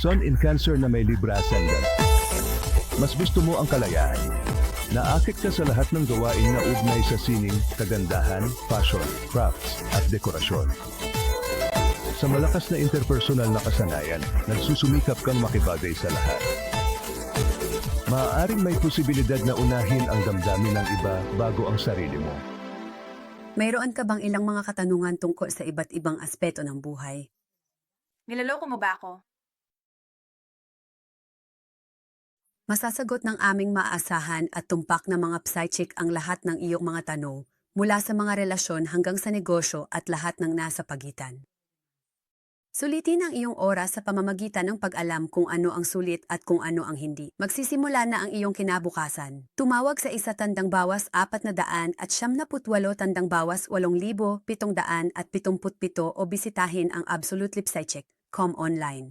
Sun in Cancer na may Libra Ascendant. Mas gusto mo ang kalayaan. Naakit ka sa lahat ng gawain na ugnay sa sining, kagandahan, fashion, crafts, at dekorasyon. Sa malakas na interpersonal na kasanayan, nagsusumikap kang makibagay sa lahat. Maaaring may posibilidad na unahin ang damdamin ng iba bago ang sarili mo. Mayroon ka bang ilang mga katanungan tungkol sa iba't ibang aspeto ng buhay? Nilaloko mo ba ako? Masasagot ng aming maaasahan at tumpak na mga psychic ang lahat ng iyong mga tanong, mula sa mga relasyon hanggang sa negosyo at lahat ng nasa pagitan. Sulitin ang iyong oras sa pamamagitan ng pag-alam kung ano ang sulit at kung ano ang hindi. Magsisimula na ang iyong kinabukasan. Tumawag sa isa tandang bawas apat na daan at siyam na putwalo tandang bawas walong libo, pitong daan at pitumput pito o bisitahin ang Absolute Lip Psychic.com online.